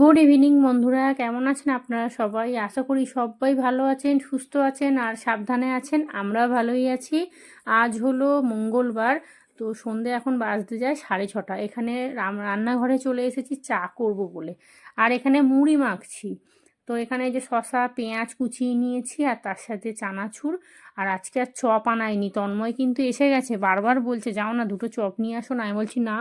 Good evening বন্ধুরা। কেমন আছেন আপনারা সবাই? আশা করি সবাই ভালো আছেন, সুস্থ আছেন আর সাবধানে আছেন। আমরা ভালোই আছি। আজ হলো মঙ্গলবার, তো সন্ধে এখন বাজতে যায় সাড়ে ছটা। এখানে রান্নাঘরে চলে এসেছি, চা করব বলে। আর এখানে মুড়ি মাখছি। তো এখানে যে শশা পেঁয়াজ কুচিয়ে নিয়েছি আর তার সাথে চানাচুর। আর আজকে আর চপ আনায়নি তন্ময় কিন্তু এসে গেছে, বারবার বলছে, যাও না, দুটো চপ নিয়ে আসো। না, আমি বলছি, না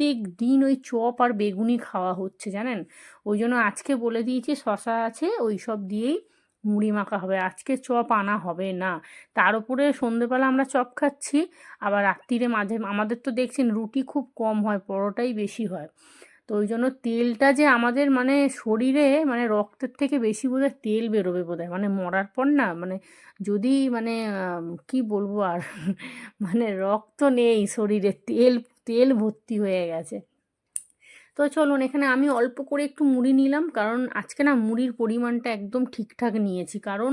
প্রত্যেক দিন ওই চপ আর বেগুনি খাওয়া হচ্ছে, জানেন? ওই জন্য আজকে বলে দিয়েছি, শশা আছে, ওই সব দিয়েই মুড়ি মাখা হবে। আজকে চপ আনা হবে না। তার উপরে সন্ধেবেলা আমরা চপ খাচ্ছি, আবার রাত্রিরে মাঝে, আমাদের তো দেখছেন রুটি খুব কম হয়, পরোটাই বেশি হয়। তো ওই জন্য তেলটা যে আমাদের মানে শরীরে মানে রক্তের থেকে বেশি বোধহয় তেল বেরোবে বোধহয়। মানে মরার পর না মানে যদি মানে কি বলব আর? মানে রক্ত নেই শরীরে, তেল তেল ভর্তি হয়ে গেছে। তো চলুন, এখানে আমি অল্প করে একটু মুড়ি নিলাম, কারণ আজকে না মুড়ির পরিমাণটা একদম ঠিকঠাক নিয়েছি, কারণ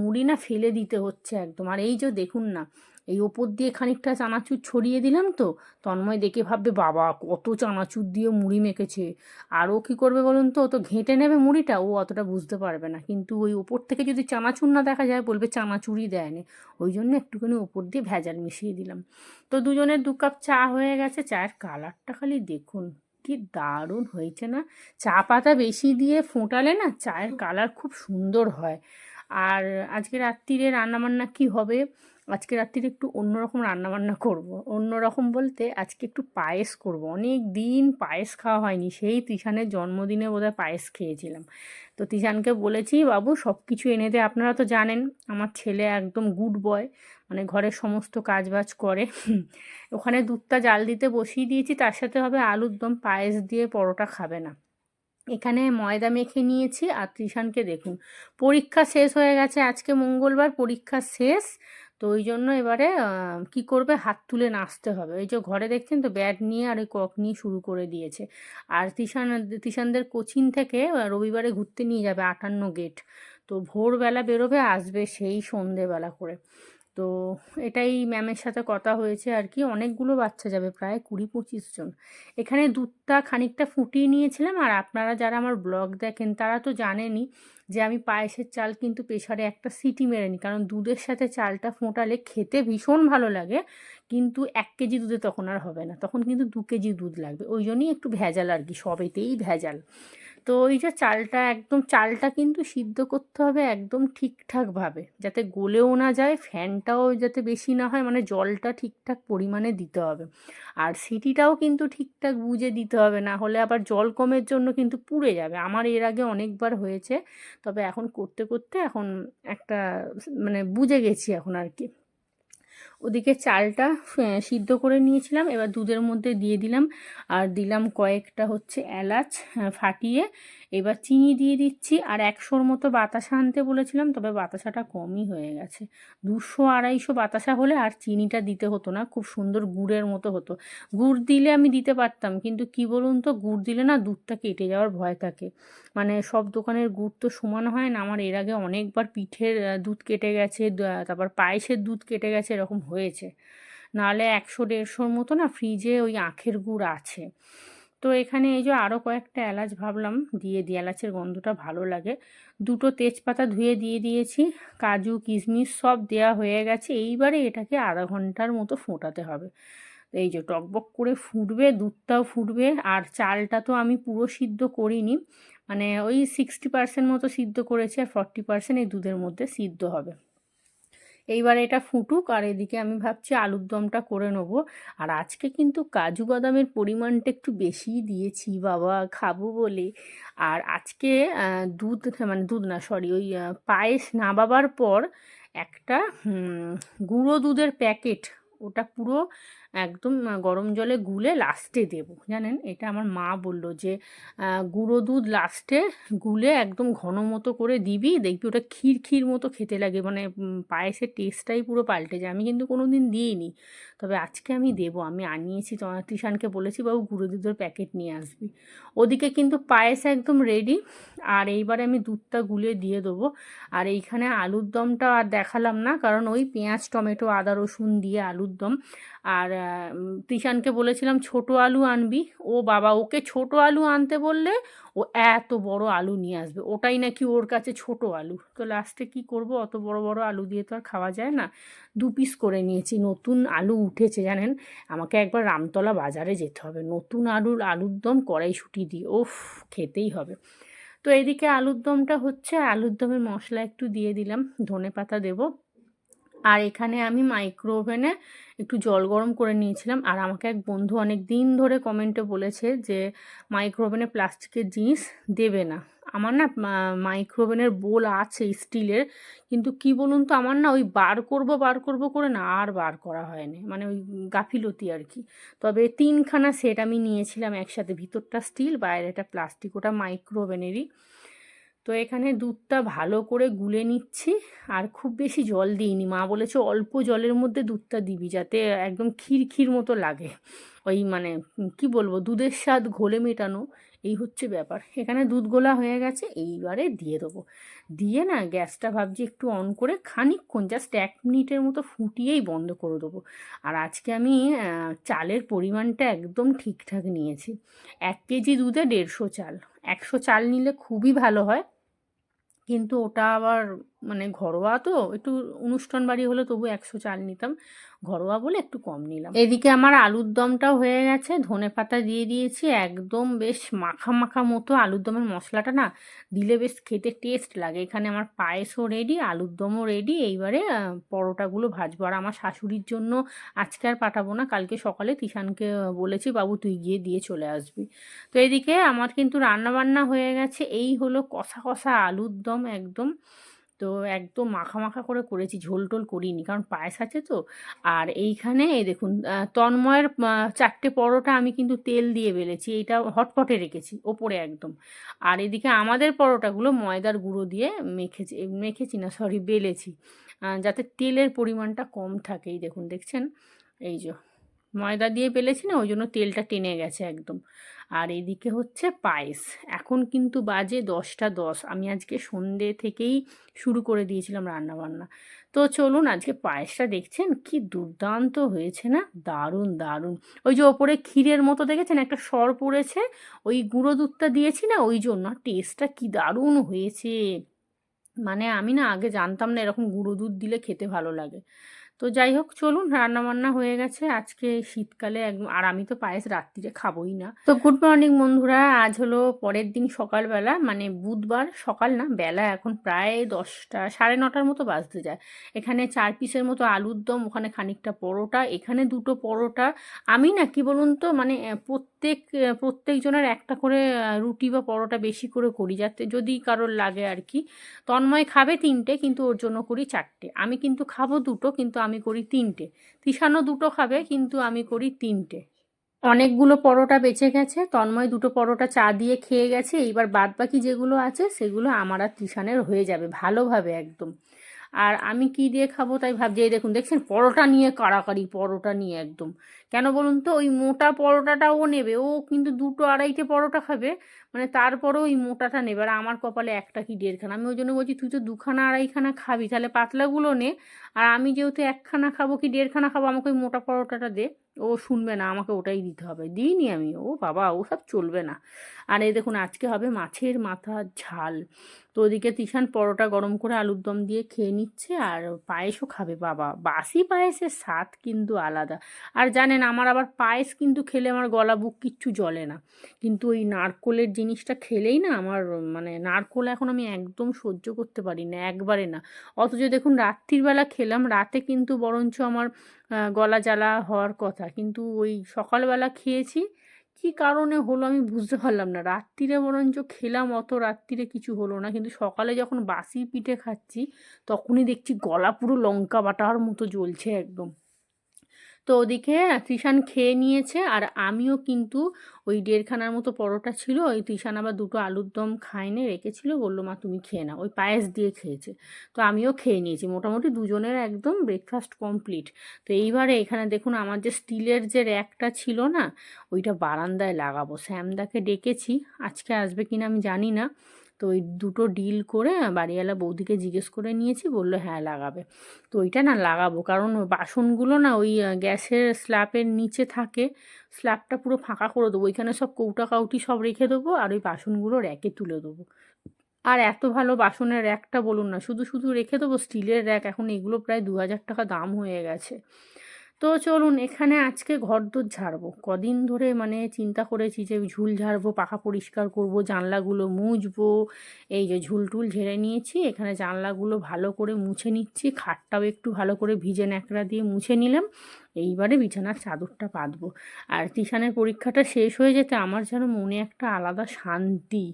মুড়ি না ফেলে দিতে হচ্ছে একদম। আর এই যে দেখুন না এই ওপর দিয়ে খানিকটা চানাচুর ছড়িয়ে দিলাম তো, তন্ময় দেখে ভাববে, বাবা, কত চানাচুর দিয়ে মুড়ি মেখেছে। আর ও কী করবে বলুন তো তো ঘেঁটে নেবে মুড়িটা, ও অতটা বুঝতে পারবে না। কিন্তু ওই ওপর থেকে যদি চানাচুর না দেখা যায়, বলবে চানাচুরই দেয়নি। ওই জন্য একটুখানি ওপর দিয়ে ভেজাল মিশিয়ে দিলাম। তো দুজনের দু কাপ চা হয়ে গেছে। চায়ের কালারটা খালি দেখুন, কি দারুণ হয়েছে না? চা পাতা বেশি দিয়ে ফোটালে না চায়ের কালার খুব সুন্দর হয়। আর আজকে রাত্রিরে রান্নাবান্না কি হবে? আজকে রাত্রিরে একটু অন্যরকম রান্নাবান্না করব। অন্যরকম বলতে আজকে একটু পায়েস করব। অনেক দিন পায়েস খাওয়া হয়নি। সেই তিশানের জন্মদিনে বোধহয় পায়েস খেয়েছিলাম। তো তিশানকে বলেছি, বাবু সব কিছু এনে দে। আপনারা তো জানেন, আমার ছেলে একদম গুড বয়। মানে ঘরের সমস্ত কাজবাজ করে। ওখানে দুধটা জাল দিতে বসিয়ে দিয়েছি। তার সাথে হবে আলুর দম। পায়েস দিয়ে পরোটা খাবে না। এখানে ময়দা মেখে নিয়েছি। আর ত্রিশানকে দেখুন, পরীক্ষা শেষ হয়ে গেছে। আজকে মঙ্গলবার পরীক্ষা শেষ। তো ওই জন্য এবারে কি করবে? হাত তুলে নাচতে হবে। ওই যে ঘরে দেখছেন তো ব্যাট নিয়ে আর ওই কক নিয়ে শুরু করে দিয়েছে। আর তিশান, তিশানদের কোচিং থেকে রবিবারে ঘুরতে নিয়ে যাবে আটান্ন গেট তো ভোরবেলা বেরোবে, আসবে সেই সন্ধেবেলা করে। তো এটাই ম্যামের সাথে কথা হয়েছে আর কি। অনেকগুলো বাচ্চা যাবে, প্রায় কুড়ি পঁচিশ জন। এখানে দুধটা খানিকটা ফুটিয়ে নিয়েছিলাম। আর আপনারা যারা আমার ব্লগ দেখেন, তারা তো জানেনই যে আমি পায়েসের চাল কিন্তু প্রেশারে একটা সিটি মেরে নিই কারণ দুধের সাথে চালটা ফোঁটালে খেতে ভীষণ ভালো লাগে, কিন্তু এক কেজি দুধে তখন আর হবে না। তখন কিন্তু দু কেজি দুধ লাগবে। ওই জন্যই একটু ভেজাল আর কি, সবেতেই ভেজাল। তো ওই যে চালটা, একদম চালটা কিন্তু সিদ্ধ করতে হবে একদম ঠিকঠাকভাবে যাতে গলেও না যায়, ফ্যানটাও যাতে বেশি না হয় মানে জলটা ঠিকঠাক পরিমাণে দিতে হবে। আর সিটিটাও কিন্তু ঠিকঠাক বুঝে দিতে হবে, না হলে আবার জল কমের জন্য কিন্তু পুড়ে যাবে। আমার এর আগে অনেকবার হয়েছে, তবে এখন করতে করতে এখন একটা মানে বুঝে গেছি এখন আর কি। ওদিকে চালটা সিদ্ধ করে নিয়েছিলাম। এবার দুধের মধ্যে দিয়ে দিলাম। আর দিলাম কয়েকটা হচ্ছে এলাচ ফাটিয়ে এবার চিনি দিয়ে দিচ্ছি আর একশোর মতো বাতাসা আনতে বলেছিলাম, তবে বাতাসাটা কমই হয়ে গেছে। দুশো আড়াইশো বাতাসা হলে আর চিনিটা দিতে হতো না, খুব সুন্দর গুড়ের মতো হতো। গুড় দিলে আমি দিতে পারতাম, কিন্তু কি বলুন তো, গুড় দিলে না দুধটা কেটে যাওয়ার ভয় থাকে। মানে সব দোকানের গুড় তো সমান হয় না, আমার এর আগে অনেকবার পিঠের দুধ কেটে গেছে তারপর পায়েসের দুধ কেটে গেছে, এরকম হয়েছে। নাহলে একশো দেড়শোর মতো না ফ্রিজে ওই আখের গুড় আছে। তো এখানে এই যে আরও কয়েকটা এলাচ ভাবলাম দিয়ে দিই এলাচের গন্ধটা ভালো লাগে। দুটো তেজপাতা ধুয়ে দিয়ে দিয়েছি, কাজু, কিশমিশ সব দেওয়া হয়ে গেছে। এইবারে এটাকে আধা ঘণ্টার মতো ফোটাতে হবে। এই যে টকবক করে ফুটবে, দুধটাও ফুটবে, আর চালটা তো আমি পুরো সিদ্ধ করিনি। মানে ওই সিক্সটি পার্সেন্ট মতো সিদ্ধ করেছি আর ফর্টি পার্সেন্ট এই দুধের মধ্যে সিদ্ধ হবে। এইবার এটা ফুটুক আর এদিকে আমি ভাবছি আলুর দমটা করে নেব। আর আজকে কিন্তু কাজু বাদামের পরিমাণটা একটু বেশিই দিয়েছি, বাবা খাব বলে। আর আজকে দুধ মানে দুধ না সরি ওই পায়েস না বাবার পর একটা গুঁড়ো দুধের প্যাকেট, ওটা পুরো একদম গরম জলে গুলে লাস্টে দেব। জানেন? এটা আমার মা বলল যে গুঁড়ো দুধ লাস্টে গুলে একদম ঘন মতো করে দিবি, দেখবি ওটা ক্ষীর ক্ষীর মতো খেতে লাগে। মানে পায়েসের টেস্টটাই পুরো পাল্টে যায়। আমি কিন্তু কোনো দিন দিইনি। তবে আজকে আমি দেবো। আমি আনিয়েছি তৃষানকে বলেছি, বাবু, গুঁড়ো দুধের প্যাকেট নিয়ে আসবি। ওদিকে কিন্তু পায়েস একদম রেডি আর এইবারে আমি দুধটা গুলে দিয়ে দেবো। আর এইখানে আলুর দমটা আর দেখালাম না, কারণ ওই পেঁয়াজ, টমেটো, আদা, রসুন দিয়ে আলুর দম। আর তিশানকে বলেছিলাম, ছোট আলু আনবি। ও বাবা, ওকে ছোট আলু আনতে বললে ও এত বড় আলু নিয়ে আসবে। ওটাই নাকি ওর কাছে ছোট আলু। তো লাস্টে কি করব? অত বড় বড় আলু দিয়ে তো আর খাওয়া যায় না। দু পিস করে নিয়েছি। নতুন আলু উঠেছে, জানেন? আমাকে একবার রামতলা বাজারে যেতে হবে। নতুন আলুর আলুর দম কড়াইশুঁটি দিয়ে। ওফ, খেতেই হবে। তো এদিকে আলুর দমটা হচ্ছে। আলুর দমের মশলা একটু দিয়ে দিলাম। ধনে পাতা দেবো। আর এখানে আমি মাইক্রো ওভেনে একটু জল গরম করে নিয়েছিলাম। আর আমাকে এক বন্ধু অনেক দিন ধরে কমেন্টে বলেছে যে মাইক্রো ওভেনে প্লাস্টিকের জিনিস দেবে না। আমার না মাইক্রো ওভেনের বোল আছে স্টিলের কিন্তু কি বলুন তো, আমার না ওই বার করব বার করব করে না আর বার করা হয়নি। মানে ওই গাফিলতি আর কি। তবে তিনখানা সেট আমি নিয়েছিলাম একসাথে। ভিতরটা স্টিল বাইরেটা প্লাস্টিক ওটা মাইক্রো ওভেনেরই তো এখানে দুধটা ভালো করে গুলে নিচ্ছি, আর খুব বেশি জল দিইনি। মা বলেছে অল্প জলের মধ্যে দুধটা দিবি, যাতে একদম ক্ষীর মতো লাগে। ওই মানে কি বলব, দুধের স্বাদ ঘোলে মেটানো, এই হচ্ছে ব্যাপার। এখানে দুধ গোলা হয়ে গেছে, এইবারে দিয়ে দেবো। দিয়ে না গ্যাসটা ভাবছি একটু অন করে খানিকক্ষণ জাস্ট এক মিনিটের মতো ফুটিয়েই বন্ধ করে দেবো। আর আজকে আমি চালের পরিমাণটা একদম ঠিকঠাক নিয়েছি। এক কেজি দুধে দেড়শো চাল। একশো চাল নিলে খুবই ভালো হয়। কিন্তু ওটা আবার মানে ঘরোয়া তো, একটু অনুষ্ঠান বাড়ি হলে তবু একশো চাল নিতাম। ঘরোয়া বলে একটু কম নিলাম। এদিকে আমার আলুর দমটাও হয়ে গেছে, ধনে পাতা দিয়ে দিয়েছি, একদম বেশ মাখা মাখা মতো আলুর দমের মশলাটা না, দিলে বেশ খেতে টেস্ট লাগে। এখানে আমার পায়েসও রেডি আলুর দমও রেডি এইবারে পরোটাগুলো ভাজবো। আর আমার শাশুড়ির জন্য আজকে আর পাঠাবো না, কালকে সকালে তিশানকে বলেছি, বাবু, তুই গিয়ে দিয়ে চলে আসবি। তো এদিকে আমার কিন্তু রান্না বান্না হয়ে গেছে, এই হলো কষা কষা আলুর দম একদম। তো একদম মাখা মাখা করে করেছি, ঝোল টোল করিনি, কারণ পায়েস আছে তো। আর এইখানে দেখুন তন্ময়ের চারটে পরোটা আমি কিন্তু তেল দিয়ে বেলেছি, এইটা হটপটে রেখেছি, ওপরে একদম। আর এদিকে আমাদের পরোটাগুলো ময়দার গুঁড়ো দিয়ে মেখেছি মেখেছি না সরি বেলেছি। যাতে তেলের পরিমাণটা কম থাকে, এই দেখুন, দেখছেন? এই যে, ময়দা দিয়ে পেলেছি না, ওই জন্য তেলটা টেনে গেছে একদম। আর এদিকে হচ্ছে পায়েস। এখন কিন্তু বাজে দশটা দশ। আমি আজকে সন্ধে থেকেই শুরু করে দিয়েছিলাম রান্নাবান্না। তো চলুন আজকে পায়েসটা দেখছেন? কি দুর্দান্ত হয়েছে না? দারুণ দারুণ। ওই যে ওপরে ক্ষীরের মতো দেখেছেন? একটা সর পড়েছে। ওই গুঁড়ো দুধটা দিয়েছি না? ওই জন্য। টেস্টটা কি দারুণ হয়েছে। মানে আমি না আগে জানতাম না এরকম গুঁড়ো দুধ দিলে খেতে ভালো লাগে। তো যাই হোক, চলুন, রান্নাবান্না হয়ে গেছে। আজকে শীতকালে একদম, আর আমি তো পায়েস রাত্রিরে খাবোই না। তো গুড মর্নিং বন্ধুরা, আজ হলো পরের দিন সকালবেলা মানে বুধবার সকাল না, বেলা এখন প্রায় দশটা, সাড়ে নটার মতো বাজতে যায়। এখানে চার পিসের মতো আলুর দম, ওখানে খানিকটা পরোটা, এখানে দুটো পরোটা। আমি না, কি বলুন তো মানে প্রত্যেক প্রত্যেকজনের একটা করে রুটি বা পরোটা বেশি করে করি যাতে যদি কারোর লাগে আর কি। তন্ময় খাবে তিনটে, কিন্তু ওর জন্য করি চারটে। আমি কিন্তু খাব দুটো, কিন্তু আমি করি তিনটে। তিশানো দুটো খাবে, কিন্তু আমি করি তিনটে। অনেকগুলো পরোটা বেঁচে গেছে। তন্ময় দুটো পরোটা চা দিয়ে খেয়ে গেছে। এইবার বাদ বাকি যেগুলো আছে, সেগুলো আমার আর তিশানের হয়ে যাবে, ভালোভাবে একদম। আর আমি কি দিয়ে খাব তাই ভাবছি, এই দেখুন, দেখছেন পরোটা নিয়ে কাড়াকাড়ি, পরোটা নিয়ে একদম। কেন বলুন তো, ওই মোটা পরোটাটা ও নেবে, ও কিন্তু দুটো আড়াইটে পরোটা খাবে মানে তারপরে ওই মোটাটা নেবে। আর আমার কপালে একটা কি দেড়খানা, আমি ওই জন্য বলছি, তুই তো দুখানা আড়াইখানা খাবি, তাহলে পাতলাগুলো নে। আর আমি যেহেতু একখানা খাব কি দেড়খানা খাব, আমাকে ওই মোটা পরোটাটা দে। ও শুনবে না, আমাকে ওটাই দিতে হবে। দিইনি আমি। ও বাবা, ও সব চলবে না। আর এই দেখুন, আজকে হবে মাছের মাথা ঝাল। তো ওদিকে তিশান পরোটা গরম করে আলুর দম দিয়ে খেয়ে নিচ্ছে আর পায়েসও খাবে বাবা। বাসি পায়েসের স্বাদ কিন্তু আলাদা। আর জানেন, আমার আবার পায়েস কিন্তু খেলে আমার গলা বুক কিচ্ছু জ্বলে না। কিন্তু ওই নারকোলের জিনিসটা খেলেই না আমার মানে নারকোল এখন আমি একদম সহ্য করতে পারি না, একবারে না। অথচ দেখুন রাত্রিবেলা খেলাম, রাতে কিন্তু বরঞ্চ আমার গলা জ্বালা হওয়ার কথা। কিন্তু ওই সকালবেলা খেয়েছি। কি কারণে হলো আমি বুঝতে পারলাম না। রাত্রিরে বরঞ্চ খেলাম, অত রাত্রিরে কিছু হলো না। কিন্তু সকালে যখন বাসি পিঠে খাচ্ছি, তখনই দেখছি গলা পুরো লঙ্কা বাটার মতো জ্বলছে একদম। তো ওদিকে তৃষান খেয়ে নিয়েছে আর আমিও কিন্তু ওই দেড়খানার মতো পরোটা ছিল, ওই তৃষান আবার দুটো আলুর দম খায়নি রেখেছিল, বলল, মা, তুমি খেয়ে নাও। ওই পায়েস দিয়ে খেয়েছে। তো আমিও খেয়ে নিয়েছি, মোটামুটি দুজনের একদম ব্রেকফাস্ট কমপ্লিট তো এইবারে এখানে দেখুন, আমার যে স্টিলের যে র্যাকটা ছিল না, ওইটা বারান্দায় লাগাবো। শ্যামদাকে ডেকেছি, আজকে আসবে কিনা আমি জানি না। তো ওই দুটো ডিল করে বাড়িওয়ালা বৌদিকে জিজ্ঞেস করে নিয়েছি, বলল হ্যাঁ লাগাবে। তো ওইটা না লাগাবো, কারণ বাসনগুলো না ওই গ্যাসের স্ল্যাপের নিচে থাকে স্ল্যাবটা পুরো ফাঁকা করে দেবো, ওইখানে সব কৌটা কাউটি সব রেখে দেবো আর ওই বাসনগুলো র্যাকে তুলে দেবো। আর এত ভালো বাসনের র্যাকটা বলুন না, শুধু শুধু রেখে দেবো, স্টিলের র্যাক, এখন এগুলো প্রায় দু হাজার টাকা দাম হয়ে গেছে। তো চলুন, এখানে আজকে ঘর ঘরদোর ঝাড়বো। কদিন ধরে মানে চিন্তা করেছি যে ঝুল ঝাড়বো, পাখা পরিষ্কার করব, জানলাগুলো মুছবো। এই যে ঝুল টুল ঝেড়ে নিয়েছি, এখানে জানলাগুলো ভালো করে মুছে নিচ্ছি। খাটটাও একটু ভালো করে ভিজে ন্যাকড়া দিয়ে মুছে নিলাম। এইবারে বিছানার চাদরটা পাতবো। আর তিশানের পরীক্ষাটা শেষ হয়ে যেতে আমার যেন মনে একটা আলাদা শান্তি।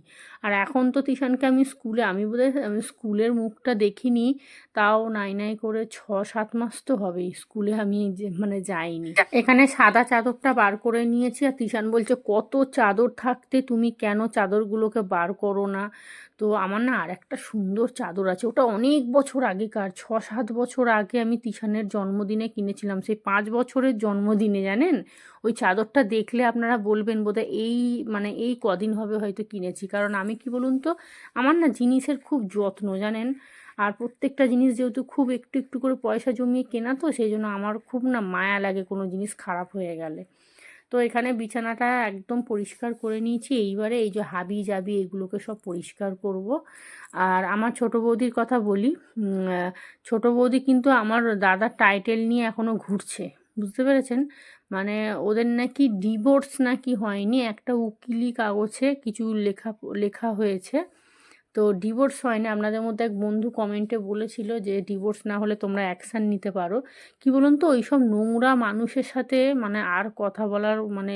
আর এখন তো তিশানকে আমি স্কুলে আমি বোধহয় আমি স্কুলের মুখটা দেখিনি তাও নাই নাই করে ছ সাত মাস তো হবেই স্কুলে আমি যে মানে যাইনি। এখানে সাদা চাদরটা বার করে নিয়েছি আর তিশান বলছে কত চাদর থাকতে তুমি কেন চাদরগুলোকে বার করো না? তো আমার না আর একটা সুন্দর চাদর আছে। ওটা অনেক বছর আগেকার ছ সাত বছর আগে আমি তিশানের জন্মদিনে কিনেছিলাম। সেই পাঁচ বছরের জন্মদিনে, জানেন? ওই চাদরটা দেখলে আপনারা বলবেন বোধহয় এই মানে এই কদিন হবে হয়তো কিনেছি। কারণ আমি কি বলুন তো, আমার না জিনিসের খুব যত্ন, জানেন? আর প্রত্যেকটা জিনিস যেহেতু খুব একটু একটু করে পয়সা জমিয়ে কেনা তো, সেই জন্য আমার খুব না মায়া লাগে কোনো জিনিস খারাপ হয়ে গেলে। তো এখানে বিছানাটা একদম পরিষ্কার করে নিয়েছি। এইবারে এই যে হাবি জাবি এগুলোকে সব পরিষ্কার করব। আর আমার ছোট বৌদির কথা বলি ছোট বৌদি কিন্তু আমার দাদার টাইটেল নিয়ে এখনও ঘুরছে, বুঝতে পেরেছেন? মানে ওদের নাকি ডিভোর্স নাকি হয়নি, একটা উকিলি কাগজে কিছু লেখা লেখা হয়েছে। তো ডিভোর্স হয় না আপনাদের মধ্যে এক বন্ধু কমেন্টে বলেছিল যে ডিভোর্স না হলে তোমরা অ্যাকশান নিতে পারো। কি বলুন তো, ওইসব নোংরা মানুষের সাথে মানে আর কথা বলার মানে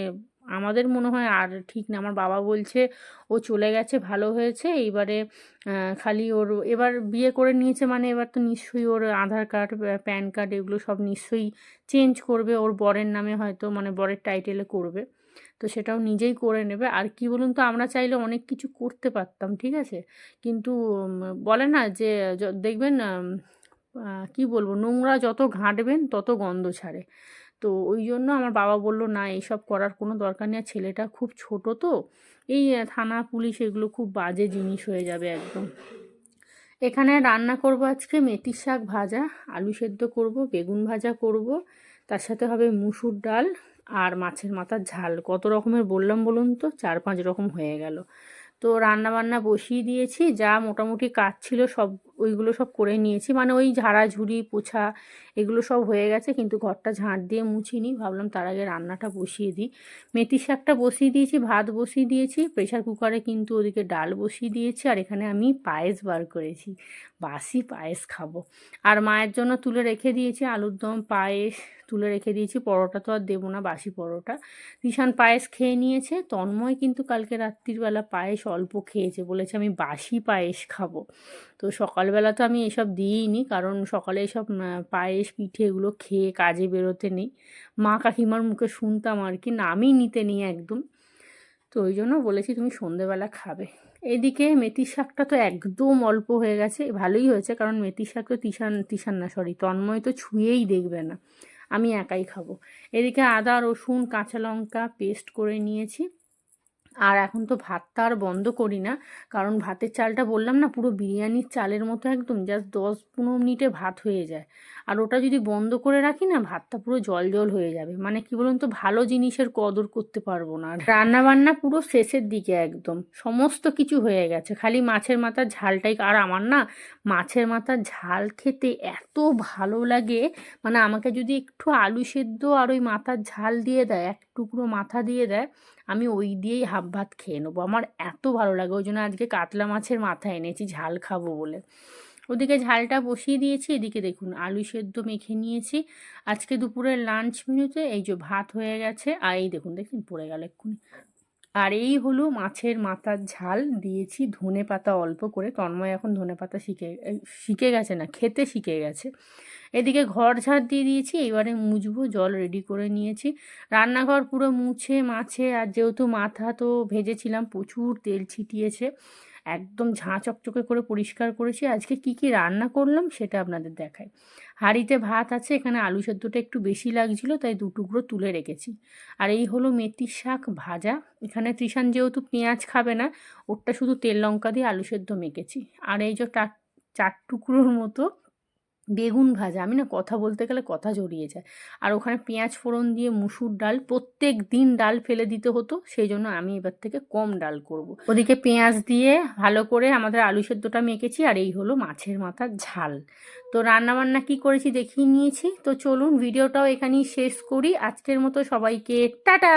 আমাদের মনে হয় আর ঠিক না। আমার বাবা বলছে, ও চলে গেছে, ভালো হয়েছে। এইবারে খালি ওর এবার বিয়ে করে নিয়েছে মানে এবার তো নিশ্চয়ই ওর আধার কার্ড, প্যান কার্ড এগুলো সব নিশ্চয়ই চেঞ্জ করবে। ওর বরের নামে হয়তো মানে বরের টাইটেলে করবে। তো সেটাও নিজেই করে নেবে। আর কি বলুন তো, আমরা চাইলে অনেক কিছু করতে পারতাম, ঠিক আছে? কিন্তু বলে না যে দেখবেন কি বলব, নোংরা যত ঘাঁটবেন, তত গন্ধ ছাড়ে। তো ওই জন্য আমার বাবা বলল, না, এইসব করার কোনো দরকার নেই। ছেলেটা খুব ছোট তো, এই থানা, পুলিশ, এগুলো খুব বাজে জিনিস হয়ে যাবে একদম। এখানে রান্না করব আজকে মেথির শাক ভাজা, আলু সেদ্ধ করব, বেগুন ভাজা করব, তার সাথে হবে মুসুর ডাল আর মাছের মাথার ঝাল। কত রকমের বললাম বলুন তো? চার পাঁচ রকম হয়ে গেল। তো রান্না বান্না বসিয়ে দিয়েছি। যা মোটামুটি কাজ ছিল সব ওইগুলো সব করে নিয়েছি। মানে ওই ঝাড়াঝুড়ি পোছা এগুলো সব হয়ে গেছে, কিন্তু ঘরটা ঝাঁট দিয়ে মুছিনি। ভাবলাম তার আগে রান্নাটা বসিয়ে দিই। মেথি শাকটা বসিয়ে দিয়েছি, ভাত বসিয়ে দিয়েছি। প্রেশার কুকারে কিন্তু ওদিকে ডাল বসিয়ে দিয়েছি, আর এখানে আমি পায়েস বার করেছি। বাসি পায়েস খাব। আর মায়ের জন্য তুলে রেখে দিয়েছি আলুর দম, পায়েস তুলে রেখে দিয়েছি। পরোটা তো আর দেবো না, বাসি পরোটা। ভীষণ পায়েস খেয়ে নিয়েছে। তন্ময় কিন্তু কালকে রাত্রিবেলা পায়েস অল্প খেয়েছে, বলেছে আমি বাসি পায়েস খাব। তো সকালবেলা তো আমি এসব দিইনি, কারণ সকালে এসব পায়েস, পিঠে এগুলো খেয়ে কাজে বেরোতে নেই। মা কাকিমার মুখে শুনতাম আর কি, নামই নিতে নেই একদম। তো ওই জন্য বলেছি তুমি সন্ধেবেলা খাবে। এদিকে মেথির শাকটা তো একদম অল্প হয়ে গেছে, ভালোই হয়েছে, কারণ মেথির শাক তো তিসান তিসান না সরি তন্ময় তো ছুঁয়েই দেখবে না। আমি একাই খাব। এদিকে আদা, রসুন, কাঁচা লঙ্কা পেস্ট করে নিয়েছি। আর এখন তো ভাতটা আর বন্ধ করি না। কারণ ভাতের চালটা বললাম না, পুরো বিরিয়ানির চালের মতো একদম জাস্ট দশ পনেরো মিনিটে ভাত হয়ে যায়। আর ওটা যদি বন্ধ করে রাখি না, ভাতটা পুরো জল জল হয়ে যাবে। মানে কি বলুন তো, ভালো জিনিসের কদর করতে পারব না। রান্না বান্না পুরো শেষের দিকে একদম। সমস্ত কিছু হয়ে গেছে। খালি মাছের মাথার ঝালটাই। আর আমার না, মাছের মাথার ঝাল খেতে এত ভালো লাগে। মানে আমাকে যদি একটু আলু সেদ্ধ আর ওই মাথার ঝাল দিয়ে দেয়, এক টুকরো মাথা দিয়ে দেয়, আমি ওই দিয়েই হাফ ভাত খেয়ে নেব। আমার এত ভালো লাগে। ওই জন্য আজকে কাতলা মাছের মাথা এনেছি, ঝাল খাব বলে। ওদিকে ঝালটা বসিয়ে দিয়েছি, এদিকে দেখুন আলু সেদ্ধ মেখে নিয়েছি। আজকে দুপুরের লাঞ্চ মেনুতে এই যে ভাত হয়ে গেছে, আর এই দেখুন দেখুন পড়ে গেল এক্ষুনি। আর এই হলো মাছের মাথার ঝাল, দিয়েছি ধনে পাতা অল্প করে। তন্ময় এখন ধনে পাতা শিখে শিখে গেছে না, খেতে শিখে গেছে। এদিকে ঘর ঝাড় দিয়ে দিয়েছি, এবারে মুছবো, জল রেডি করে নিয়েছি। রান্নাঘর পুরো মুছে, মাছে, আর যেহেতু মাথা তো ভেজেছিলাম, প্রচুর তেল ছিটিয়েছে। একদম ঝাঁ চকচকে করে পরিষ্কার করেছি। আজকে কি কি রান্না করলাম সেটা আপনাদের দেখাই। হাঁড়িতে ভাত আছে, এখানে আলু সেদ্ধটা একটু বেশি লাগছিল, তাই দু টুকরো তুলে রেখেছি। আর এই হলো মেথির শাক ভাজা। এখানে তৃষান যেহেতু পেঁয়াজ খাবে না, ওরটা শুধু তেল লঙ্কা দিয়ে আলু সেদ্ধ মেখেছি। আর এই যে চার টুকরোর মতো বেগুন ভাজা। আমি না কথা বলতে গেলে কথা জড়িয়ে যায়। আর ওখানে পেঁয়াজ ফোড়ন দিয়ে মুসুর ডাল, প্রত্যেক দিন ডাল ফেলে দিতে হতো, সেই জন্য আমি এবার থেকে কম ডাল করব। ওদিকে পেঁয়াজ দিয়ে ভালো করে আমাদের আলু সেদ্ধটা মেখেছি, আর এই হলো মাছের মাথার ঝাল। তো রান্নাবান্না কি করেছি দেখিয়ে নিয়েছি। তো চলুন, ভিডিওটাও এখানেই শেষ করি। আজকের মতো সবাইকে টাটা!